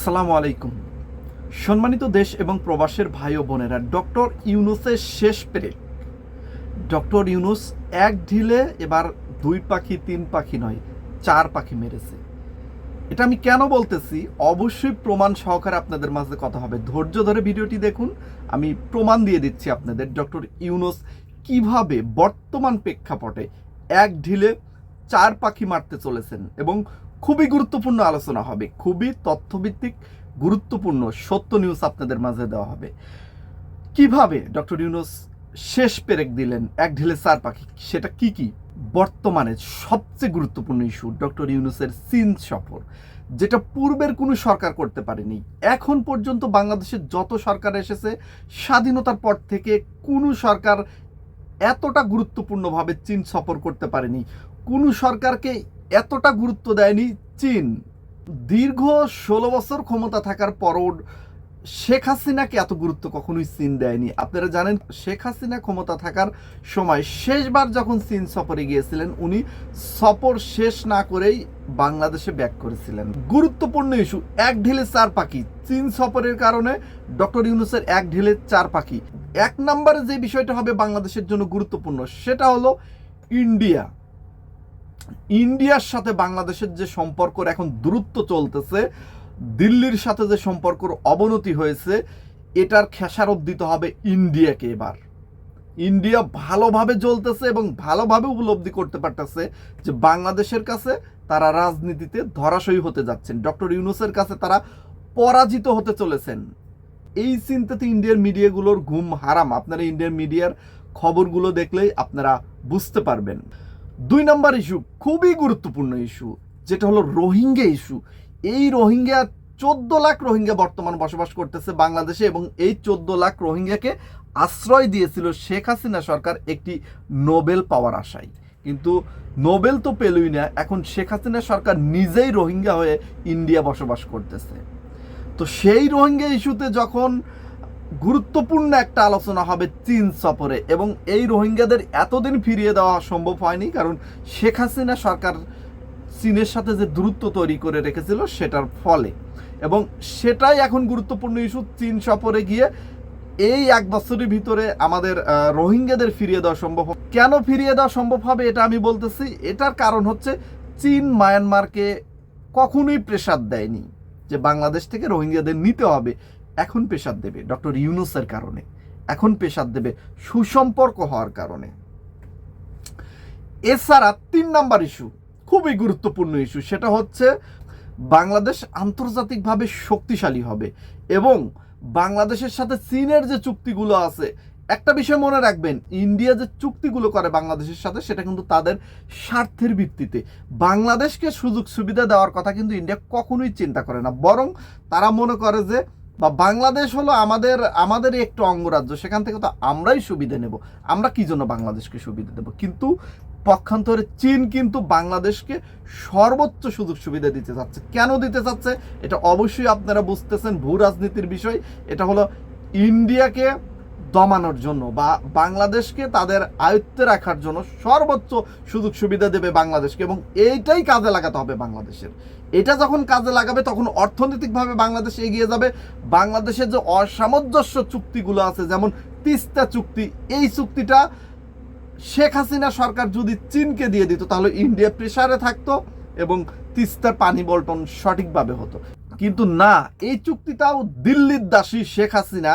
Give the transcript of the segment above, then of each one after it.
আসসালামু আলাইকুম। সম্মানিত দেশ এবং প্রবাসের ভাই ও বোনেরা, ডক্টর ইউনুসের শেষ পেরে ডক্টর ইউনুস এক ঢিলে এবার দুই পাখি, তিন পাখি নয়, চার পাখি মেরেছে। এটা আমি কেন বলতেছি? অবশ্যই প্রমাণ সহকারে আপনাদের মাঝে কথা হবে। ধৈর্য ধরে ভিডিওটি দেখুন। আমি প্রমাণ দিয়ে দিচ্ছি আপনাদের, ডক্টর ইউনুস কীভাবে বর্তমান প্রেক্ষাপটে এক ঢিলে চার পাখি মারতে চলেছেন এবং খুবই গুরুত্বপূর্ণ আলোচনা হবে, খুবই তথ্যভিত্তিক, গুরুত্বপূর্ণ সত্য নিউজ আপনাদের মাঝে দেওয়া হবে। কীভাবে ডক্টর ইউনুস শেষ পেরেক দিলেন এক ঢিলে চার পাখি? সেটা কি কি? বর্তমানে সবচেয়ে গুরুত্বপূর্ণ ইস্যু ডক্টর ইউনুসের চীন সফর, যেটা পূর্বের কোনো সরকার করতে পারেনি। এখন পর্যন্ত বাংলাদেশের যত সরকার এসেছে, স্বাধীনতার পর থেকে কোনো সরকার এতটা গুরুত্বপূর্ণভাবে চীন সফর করতে পারেনি। কোনো সরকারকে এতটা গুরুত্ব দেয়নি চীন। দীর্ঘ ষোলো বছর ক্ষমতা থাকার পরও শেখ হাসিনাকে এত গুরুত্ব কখনোই চীন দেয়নি। আপনারা জানেন, শেখ হাসিনা ক্ষমতা থাকার সময় শেষবার যখন চীন সফরে গিয়েছিলেন, উনি সফর শেষ না করেই বাংলাদেশে ব্যাক করেছিলেন। গুরুত্বপূর্ণ ইস্যু, এক ঢিলে চার পাখি। চীন সফরের কারণে ডক্টর ইউনুসের এক ঢিলে চার পাখি। এক নম্বরে যে বিষয়টা হবে বাংলাদেশের জন্য গুরুত্বপূর্ণ, সেটা হলো ইন্ডিয়া। ইন্ডিয়ার সাথে বাংলাদেশের যে সম্পর্ক এখন দূরত্ব চলতেছে, দিল্লির সাথে যে সম্পর্কর অবনতি হয়েছে, এটার খেসারত দিতে হবে ইন্ডিয়াকে এবার। ইন্ডিয়া ভালোভাবে জ্বলতেছে এবং ভালোভাবে উপলব্ধি করতে পারতেছে যে বাংলাদেশের কাছে তারা রাজনীতিতে ধরাশয়ী হতে যাচ্ছেন। ডক্টর ইউনুসের কাছে তারা পরাজিত হতে চলেছেন। এই চিন্তাতে ইন্ডিয়ার মিডিয়াগুলোর ঘুম হারাম। আপনারা ইন্ডিয়ার মিডিয়ার খবরগুলো দেখলেই আপনারা বুঝতে পারবেন। দুই নম্বর ইস্যু খুবই গুরুত্বপূর্ণ ইস্যু যেটা হলো রোহিঙ্গা ইস্যু এই রোহিঙ্গা চোদ্দ লাখ রোহিঙ্গা বর্তমান বসবাস করতেছে বাংলাদেশে এবং এই চোদ্দ লাখ রোহিঙ্গাকে আশ্রয় দিয়েছিল শেখ হাসিনা সরকার একটি নোবেল পাওয়ার আশায়। কিন্তু নোবেল তো পেলই না, এখন শেখ হাসিনা সরকার নিজেই রোহিঙ্গা হয়ে ইন্ডিয়া বসবাস করতেছে। তো সেই রোহিঙ্গা ইস্যুতে যখন গুরুত্বপূর্ণ একটা আলোচনা হবে চীন সফরে এবং এই রোহিঙ্গাদের এতদিন ফিরিয়ে দেওয়া সম্ভব হয়নি, কারণ শেখ হাসিনা সরকার চীনের সাথে যে দূরত্ব তৈরি করে রেখেছিল সেটার ফলে। এবং সেটাই এখন গুরুত্বপূর্ণ ইস্যু চীন সফরে গিয়ে এই এক বছরের ভিতরে আমাদের রোহিঙ্গাদের ফিরিয়ে দেওয়া সম্ভব কেন ফিরিয়ে দেওয়া সম্ভব হবে এটা আমি বলতেছি, এটার কারণ হচ্ছে চীন মায়ানমারকে কখনোই প্রেসার দেয়নি যে বাংলাদেশ থেকে রোহিঙ্গাদের নিতে হবে। এখন পেশার দেবে, ডক্টর ইউনুসের কারণে। এখন পেশার দেবে সুসম্পর্ক হওয়ার কারণে। এছাড়া তিন নাম্বার ইস্যু, খুবই গুরুত্বপূর্ণ ইস্যু, সেটা হচ্ছে বাংলাদেশ আন্তর্জাতিকভাবে শক্তিশালী হবে এবং বাংলাদেশের সাথে চীনের যে চুক্তিগুলো আছে, একটা বিষয় মনে রাখবেন, ইন্ডিয়া যে চুক্তিগুলো করে বাংলাদেশের সাথে, সেটা কিন্তু তাদের স্বার্থের ভিত্তিতে। বাংলাদেশকে সুযোগ সুবিধা দেওয়ার কথা কিন্তু ইন্ডিয়া কখনোই চিন্তা করে না, বরং তারা মনে করে যে বা বাংলাদেশ হলো আমাদের আমাদের একটু অঙ্গরাজ্য, সেখান থেকে তো আমরাই সুবিধা নেব। আমরা কি জন্য বাংলাদেশকে সুবিধা দেব? কিন্তু পক্ষান্তরে চীন কিন্তু বাংলাদেশকে সর্বোচ্চ সুযোগ সুবিধা দিতে চাচ্ছে। কেন দিতে চাচ্ছে? এটা অবশ্যই আপনারা বুঝতেছেন ভূ রাজনীতির বিষয়। এটা হলো ইন্ডিয়াকে দমানোর জন্য বা বাংলাদেশকে তাদের আয়ত্তে রাখার জন্য সর্বোচ্চ সুযোগ সুবিধা দেবে বাংলাদেশকে এবং এইটাই কাজে লাগাতে হবে বাংলাদেশের। এটা যখন কাজে লাগাবে, তখন অর্থনৈতিকভাবে বাংলাদেশ এগিয়ে যাবে। বাংলাদেশের যে অসামঞ্জস্য চুক্তিগুলো আছে, যেমন তিস্তা চুক্তি, এই চুক্তিটা শেখ হাসিনা সরকার যদি চীনকে দিয়ে দিত, তাহলে ইন্ডিয়া প্রেসারে থাকতো এবং তিস্তার পানি বল্টন সঠিকভাবে হতো। কিন্তু না, এই চুক্তিটাও দিল্লির দাসী শেখ হাসিনা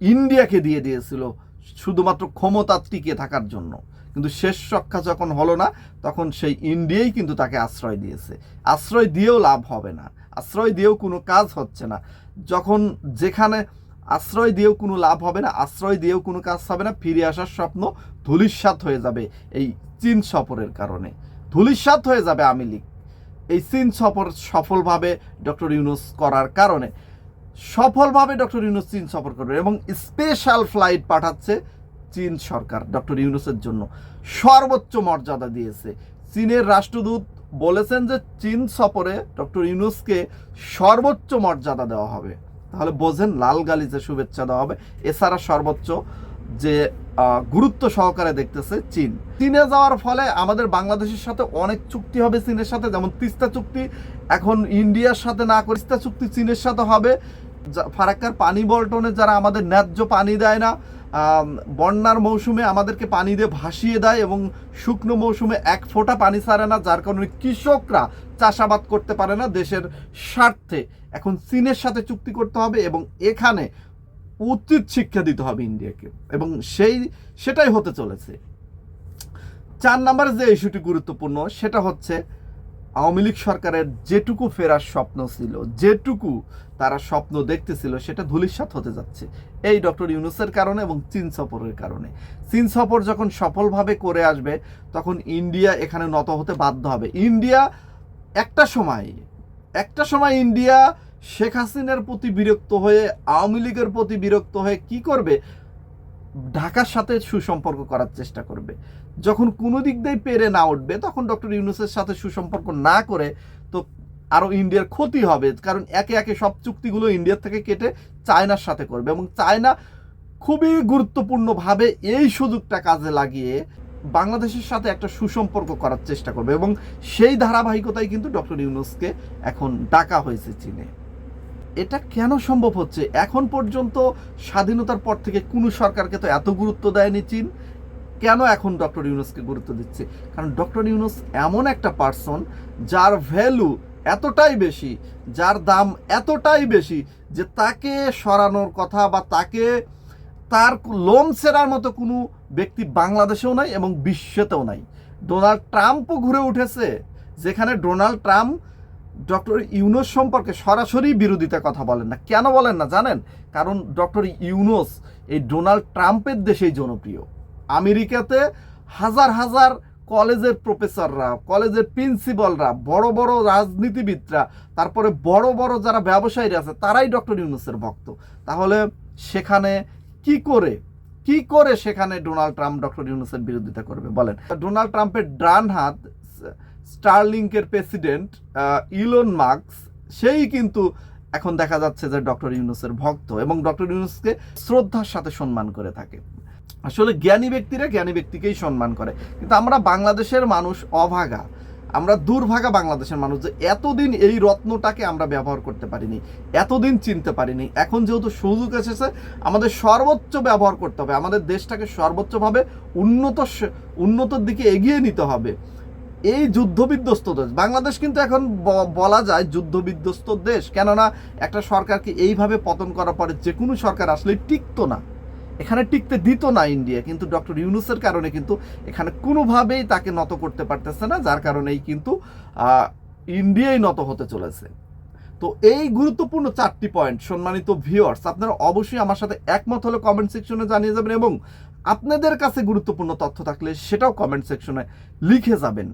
ইন্ডিয়াকে দিয়ে দিয়েছিল শুধুমাত্র ক্ষমতা টিকে থাকার জন্য। কিন্তু শেষ রক্ষা যখন হলো না, তখন সেই ইন্ডিয়াই কিন্তু তাকে আশ্রয় দিয়েছে। আশ্রয় দিয়েও লাভ হবে না। আশ্রয় দিয়েও কোনো কাজ হচ্ছে না। যখন যেখানে আশ্রয় দিয়েও কোনো লাভ হবে না, আশ্রয় দিয়েও কোনো কাজ হবে না, ফিরে আসার স্বপ্ন ধুলিস্বাত হয়ে যাবে এই চীন সফরের কারণে। ধুলিস্বাত হয়ে যাবে আমি লীগ। এই চীন সফর সফলভাবে ডক্টর ইউনুস করার কারণে সফলভাবে ডক্টর ইউনুস চীন সফর করবে এবং স্পেশাল ফ্লাইট পাঠাচ্ছে চীন সরকার, ডক্টর ইউনুসের জন্য। সর্বোচ্চ মর্যাদা দিয়েছে। চীনের রাষ্ট্রদূত বলেছেন যে চীন সফরে ডক্টর ইউনুসকে সর্বোচ্চ মর্যাদা দেওয়া হবে। তাহলে বোঝেন, লাল গালিতে শুভেচ্ছা দেওয়া হবে। এছাড়া সর্বোচ্চ যে গুরুত্ব সহকারে দেখতেছে চীন। চীনে যাওয়ার ফলে আমাদের বাংলাদেশের সাথে অনেক চুক্তি হবে চীনের সাথে। যেমন তিস্তা চুক্তি এখন ইন্ডিয়ার সাথে না করে তিস্তা চুক্তি চীনের সাথে হবে। ফারাক্কার পানি বল্টনে যারা আমাদের ন্যায্য পানি দেয় না বন্যার মৌসুমে আমাদেরকে পানি দিয়ে ভাসিয়ে দেয় এবং শুকনো মৌসুমে এক ফোঁটা পানি ছাড়ে না, যার কারণে কৃষকরা চাষাবাদ করতে পারে না দেশের স্বার্থে। এখন চীনের সাথে চুক্তি করতে হবে এবং এখানে উচিত শিক্ষা দিতে হবে ইন্ডিয়াকে। এবং সেই, সেটাই হতে চলেছে। চার নম্বরে যে ইস্যুটি গুরুত্বপূর্ণ, সেটা হচ্ছে আওয়ামী লীগ সরকারের যেটুকু ফেরার স্বপ্ন ছিল, যেটুকু তারা স্বপ্ন দেখতেছিল, সেটা ধূলিসাৎ হতে যাচ্ছে। এই ডক্টর ইউনুসের কারণে এবং চীন সফরের কারণে। চীন সফর যখন সফলভাবে করে আসবে, তখন ইন্ডিয়া এখানে নত হতে বাধ্য হবে। ইন্ডিয়া একটা সময় একটা সময় ইন্ডিয়া শেখ হাসিনার প্রতি বিরক্ত হয়ে, আওয়ামী লীগের প্রতি বিরক্ত হয়ে কি করবে? ঢাকার সাথে সুসম্পর্ক করার চেষ্টা করবে। যখন কোনো দিক দিয়ে পেরে না উঠবে, তখন ডক্টর ইউনুসের সাথে সুসম্পর্ক না করে, তো আরও ইন্ডিয়ার ক্ষতি হবে। কারণ একে একে সব চুক্তিগুলো ইন্ডিয়ার থেকে কেটে চায়নার সাথে করবে এবং চায়না খুবই গুরুত্বপূর্ণভাবে এই সুযোগটা কাজে লাগিয়ে বাংলাদেশের সাথে একটা সুসম্পর্ক করার চেষ্টা করবে এবং সেই ধারাবাহিকতায় কিন্তু ডক্টর ইউনুসকে এখন ডাকা হয়েছে চীনে। এটা কেন সম্ভব হচ্ছে? এখন পর্যন্ত স্বাধীনতার পর থেকে কোনো সরকারকে তো এত গুরুত্ব দেয়নি চীন। কেন এখন ডক্টর ইউনুসকে গুরুত্ব দিচ্ছে? কারণ ডক্টর ইউনুস এমন একটা পার্সন যার ভ্যালু এতটাই বেশি, যার দাম এতটাই বেশি যে তাকে সরানোর কথা বা তাকে তার লোম সেরার মতো কোনো ব্যক্তি বাংলাদেশেও নাই এবং বিশ্বতেও নাই। ডোনাল্ড ট্রাম্পও ঘুরে উঠেছে, যেখানে ডোনাল্ড ট্রাম্প ডক্টর ইউনুস সম্পর্কে সরাসরি বিরোধিতা কথা বলেন না। কেন বলেন না, জানেন? কারণ ডক্টর ইউনুস এই ডোনাল্ড ট্রাম্পের দেশেই জনপ্রিয়। আমেরিকাতে হাজার হাজার কলেজের প্রফেসররা, কলেজের প্রিন্সিপালরা, বড় বড় রাজনীতিবিদরা, তারপরে বড় বড় যারা ব্যবসায়ীরা আছে, তারাই ডক্টর ইউনুসের ভক্ত। তাহলে সেখানে কি করে কি করে সেখানে ডোনাল্ড ট্রাম্প ডক্টর ইউনুসের বিরোধিতা করবে, বলেন? ডোনাল্ড ট্রাম্পের ডান হাত স্টারলিংকের প্রেসিডেন্ট ইলন মার্কস সেই কিন্তু এখন দেখা যাচ্ছে যে ডক্টর ইউনুসের ভক্ত এবং ডক্টর ইউনুসকে শ্রদ্ধার সাথে সম্মান করে থাকে। আসলে জ্ঞানী ব্যক্তিরা জ্ঞানী ব্যক্তিকেই সম্মান করে। কিন্তু আমরা বাংলাদেশের মানুষ অভাগা। আমরা দুর্ভাগা বাংলাদেশের মানুষ যে এতদিন এই রত্নটাকে আমরা ব্যবহার করতে পারিনি, এতদিন চিনতে পারিনি। এখন যেহেতু সুযোগ এসেছে, আমাদের সর্বোচ্চ ব্যবহার করতে হবে। আমাদের দেশটাকে সর্বোচ্চভাবে উন্নত উন্নতর দিকে এগিয়ে নিতে হবে। এই যুদ্ধবিধ্বস্ত দেশ। বাংলাদেশ কিন্তু এখন বলা যায় যুদ্ধবিধ্বস্ত দেশ। কেননা একটা সরকারকে এইভাবে পতন করার পরে যে কোনো সরকার আসলে টিকতো না। এখানে টিকতে দিত না ইন্ডিয়া। কিন্তু ডক্টর ইউনুসের কারণে কিন্তু এখানে কোনোভাবেই তাকে নত করতে পারতেছে না, যার কারণেই কিন্তু ইন্ডিয়াই নত হতে চলেছে। তো এই গুরুত্বপূর্ণ চারটি পয়েন্ট সম্মানিত ভিউয়ার্স আপনারা অবশ্যই আমার সাথে একমত হলে কমেন্ট সেকশনে জানিয়ে যাবেন এবং আপনাদের কাছে গুরুত্বপূর্ণ তথ্য থাকলে সেটাও কমেন্ট সেকশনে লিখে যাবেন।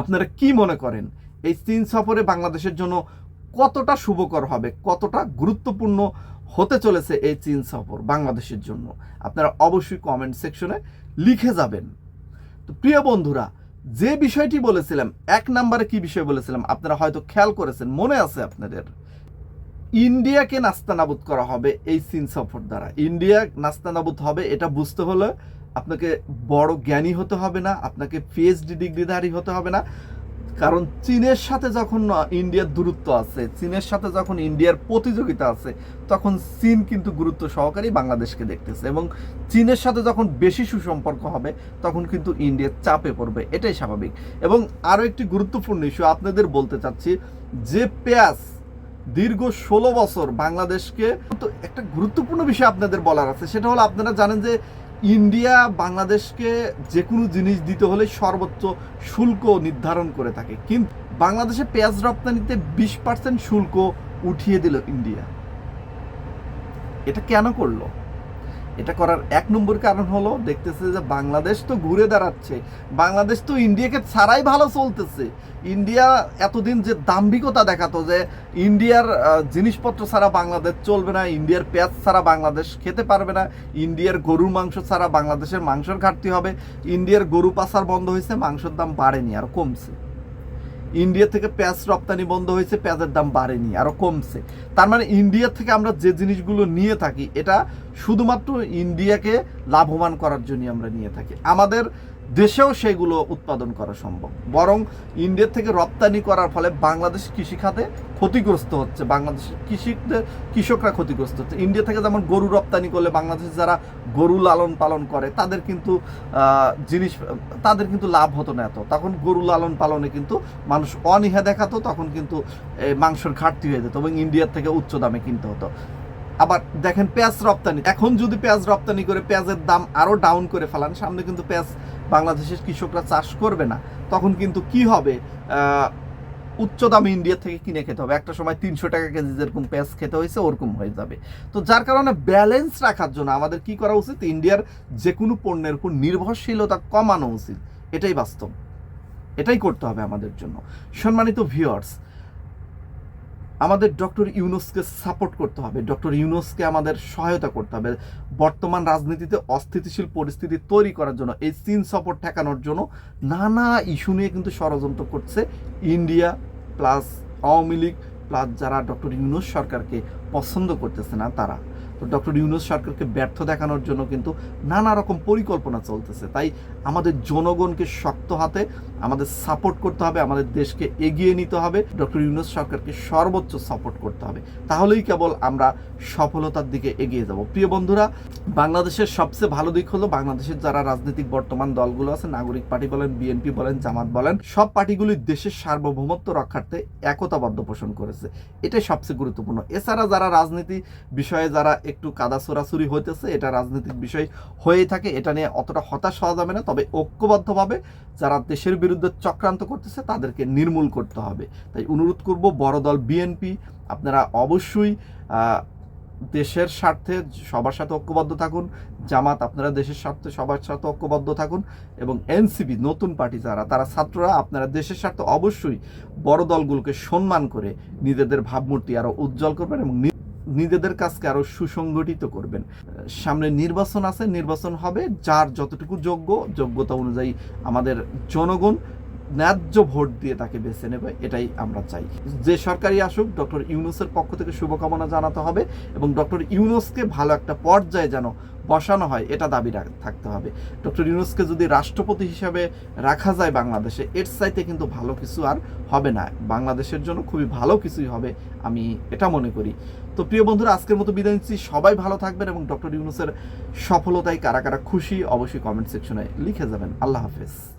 আপনারা কি মনে করেন? এই চীন সফরে বাংলাদেশের জন্য কতটা শুভকর হবে? কতটা গুরুত্বপূর্ণ হতে চলেছে এই চীন সফর বাংলাদেশের জন্য? আপনারা অবশ্যই কমেন্ট সেকশনে লিখে যাবেন। তো প্রিয় বন্ধুরা, যে বিষয়টি বলেছিলাম, এক নম্বরে কি বিষয় বলেছিলাম? আপনারা হয়তো খেয়াল করেছেন, মনে আছে আপনাদের। ইন্ডিয়াকে নাস্তানাবুদ করা হবে এই চীন সফর দ্বারা। ইন্ডিয়া নাস্তানাবুদ হবে, এটা বুঝতে হলে আপনাকে বড় জ্ঞানী হতে হবে না, আপনাকে পিএইচডি ডিগ্রিধারী হতে হবে না। কারণ চীনের সাথে যখন ইন্ডিয়ার দূরত্ব আছে, চীনের সাথে যখন ইন্ডিয়ার প্রতিযোগিতা আছে, তখন চীন কিন্তু গুরুত্ব সহকারেই বাংলাদেশকে দেখতেছে এবং চীনের সাথে যখন বেশি সুসম্পর্ক হবে, তখন কিন্তু ইন্ডিয়ার চাপে পড়বে, এটাই স্বাভাবিক। এবং আরও একটি গুরুত্বপূর্ণ ইস্যু আপনাদের বলতে চাচ্ছি, যে পেঁয়াজ দীর্ঘ ষোলো বছর বাংলাদেশকে। তো একটা গুরুত্বপূর্ণ বিষয় আপনাদের বলার আছে, সেটা হলো আপনারা জানেন যে ইন্ডিয়া বাংলাদেশকে যে কোনো জিনিস দিতে হলে সর্বোচ্চ শুল্ক নির্ধারণ করে থাকে। কিন্তু বাংলাদেশে পেঁয়াজ রপ্তানিতে বিশ পার্সেন্ট শুল্ক উঠিয়ে দিল ইন্ডিয়া। এটা কেন করল? এটা করার এক নম্বর কারণ হলো দেখতেছে যে বাংলাদেশ তো ঘুরে দাঁড়াচ্ছে। বাংলাদেশ তো ইন্ডিয়াকে ছাড়াই ভালো চলতেছে। ইন্ডিয়া এতদিন যে দাম্ভিকতা দেখাতো যে ইন্ডিয়ার জিনিসপত্র ছাড়া বাংলাদেশ চলবে না, ইন্ডিয়ার পেঁয়াজ ছাড়া বাংলাদেশ খেতে পারবে না, ইন্ডিয়ার গরুর মাংস ছাড়া বাংলাদেশের মাংসের ঘাটতি হবে, ইন্ডিয়ার গরু পাচার বন্ধ হয়েছে, মাংসের দাম বাড়েনি আর কমছে। ইন্ডিয়া থেকে পেঁয়াজ রপ্তানি বন্ধ হয়েছে পেঁয়াজের দাম বাড়েনি আরও কমছে। তার মানে ইন্ডিয়া থেকে আমরা যে জিনিসগুলো নিয়ে থাকি, এটা শুধুমাত্র ইন্ডিয়াকে লাভবান করার জন্য আমরা নিয়ে থাকি। আমাদের দেশেও সেগুলো উৎপাদন করা সম্ভব। বরং ইন্ডিয়া থেকে রপ্তানি করার ফলে বাংলাদেশ কৃষিখাতে ক্ষতিগ্রস্ত হচ্ছে, বাংলাদেশের কৃষিকদের কৃষকরা ক্ষতিগ্রস্ত হচ্ছে। ইন্ডিয়া থেকে যেমন গরু রপ্তানি করলে বাংলাদেশে যারা গরু লালন পালন করে, তাদের কিন্তু জিনিস, তাদের কিন্তু লাভ হতো না এত। তখন গরু লালন পালনে কিন্তু মানুষ অনীহা দেখাতো, তখন কিন্তু মাংসের ঘাটতি হয়ে যেত এবং ইন্ডিয়ার থেকে উচ্চ দামে কিনতে হতো। আবার দেখেন পেঁয়াজ রপ্তানি, এখন যদি পেঁয়াজ রপ্তানি করে পেঁয়াজের দাম আরও ডাউন করে ফেলান, সামনে কিন্তু পেঁয়াজ বাংলাদেশের কৃষকরা চাষ করবে না। তখন কিন্তু কি হবে? উচ্চ দামে ইন্ডিয়া থেকে কিনে খেতে হবে। একটা সময় তিনশো টাকা কেজি যেরকম পেঁয়াজ খেতে হয়েছে, ওরকম হয়ে যাবে। তো যার কারণে ব্যালেন্স রাখার জন্য আমাদের কি করা উচিত? ইন্ডিয়ার যে কোনো পণ্যের উপর নির্ভরশীলতা কমানো উচিত। এটাই বাস্তব। এটাই করতে হবে আমাদের জন্য। সম্মানিত ভিউয়ার্স আমাদের ডক্টর ইউনুসকে সাপোর্ট করতে হবে, ডক্টর ইউনুসকে আমাদের সহায়তা করতে হবে, বর্তমান রাজনীতিতে অস্থিতিশীল পরিস্থিতি তৈরি করার জন্য, এই চীন সাপোর্ট ঠেকানোর জন্য নানা ইস্যু নিয়ে কিন্তু ষড়যন্ত্র করছে India plus Awami League plus যারা ডক্টর ইউনুস সরকারকে পছন্দ করতেছে না তারা। তো ডক্টর ইউনুস সরকারকে ব্যর্থ দেখানোর জন্য কিন্তু নানা রকম পরিকল্পনা চলতেছে। তাই আমাদের জনগণকে শক্ত হাতে, আমাদের সাপোর্ট করতে হবে, আমাদের দেশকে এগিয়ে নিতে হবে, ডক্টর ইউনুস সরকারকে সর্বোচ্চ সাপোর্ট করতে হবে। তাহলেই কেবল আমরা সফলতার দিকে এগিয়ে যাব। প্রিয় বন্ধুরা, বাংলাদেশের সবচেয়ে ভালো দিক হলো বাংলাদেশের যারা রাজনৈতিক বর্তমান দলগুলো আছে, নাগরিক পার্টি বলেন, বিএনপি বলেন, জামাত বলেন, সব পার্টিগুলি দেশের সার্বভৌমত্ব রক্ষার্থে একতাবদ্ধ পোষণ করেছে। এটাই সবচেয়ে গুরুত্বপূর্ণ। এছাড়া যারা রাজনীতি বিষয়ে, যারা একটু কাদা ছোড়াছুরি হইতেছে, এটা রাজনৈতিক বিষয় হয়েই থাকে, এটা নিয়ে অতটা হতাশ হওয়া যাবে না, তবে ঐক্যবদ্ধভাবে যারা দেশের বিরুদ্ধে চক্রান্ত করতেছে, তাদেরকে নির্মূল করতে হবে। তাই অনুরোধ করব, বড় দল বিএনপি আপনারা অবশ্যই দেশের স্বার্থে সবার সাথে ঐক্যবদ্ধ থাকুন, জামাত আপনারা দেশের স্বার্থে সবার সাথে ঐক্যবদ্ধ থাকুন, এবং এনসিপি নতুন পার্টি যারা, তারা ছাত্ররা আপনারা দেশের স্বার্থে অবশ্যই বড় দলগুলোকে সম্মান করে নিজেদের ভাবমূর্তি আরও উজ্জ্বল করবেন এবং নিজেদের কাজকে আরও সুসংগঠিত করবেন। সামনে নির্বাচন আছে, নির্বাচন হবে, যার যতটুকু যোগ্য, যোগ্যতা অনুযায়ী আমাদের জনগণ ন্যায্য ভোট দিয়ে তাকে বেছে নেবে, এটাই আমরা চাই। যে সরকারি আসুক, ডক্টর ইউনুসের পক্ষ থেকে শুভকামনা জানাতে হবে এবং ডক্টর ইউনুসকে ভালো একটা পর্যায়ে যেন বসানো হয়, এটা দাবি থাকতে হবে। ডক্টর ইউনুসকে যদি রাষ্ট্রপতি হিসাবে রাখা যায় বাংলাদেশে, এর চাইতে কিন্তু ভালো কিছু আর হবে না। বাংলাদেশের জন্য খুবই ভালো কিছুই হবে, আমি এটা মনে করি। তো প্রিয় বন্ধুরা, আজকের মতো বিদায় নিচ্ছি। সবাই ভালো থাকবেন এবং ডক্টর ইউনুসের সফলতায় কারা কারা খুশি, অবশ্যই কমেন্ট সেকশনে লিখে যাবেন। আল্লাহ হাফেজ।